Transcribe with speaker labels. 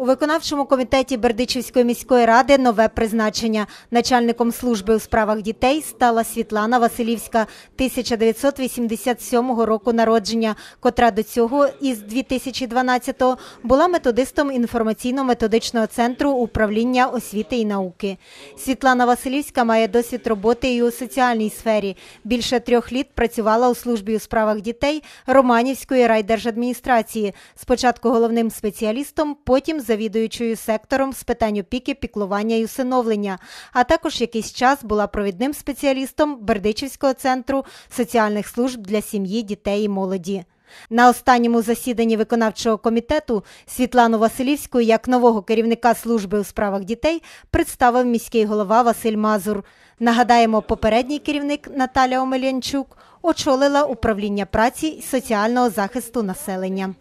Speaker 1: У виконавчому комітеті Бердичівської міської ради нове призначення. Начальником служби у справах дітей стала Світлана Василівська 1987 року народження, котра до цього із 2012-го була методистом інформаційно-методичного центру управління освіти і науки. Світлана Василівська має досвід роботи і у соціальній сфері. Більше трьох літ працювала у службі у справах дітей Романівської райдержадміністрації. Спочатку головним спеціалістом, потім завідуючою сектором з питань опіки, піклування і усиновлення, а також якийсь час була провідним спеціалістом Бердичівського центру соціальних служб для сім'ї, дітей і молоді. На останньому засіданні виконавчого комітету Світлану Василівську як нового керівника служби у справах дітей представив міський голова Василь Мазур. Нагадаємо, попередній керівник Наталя Омелянчук очолила управління праці і соціального захисту населення.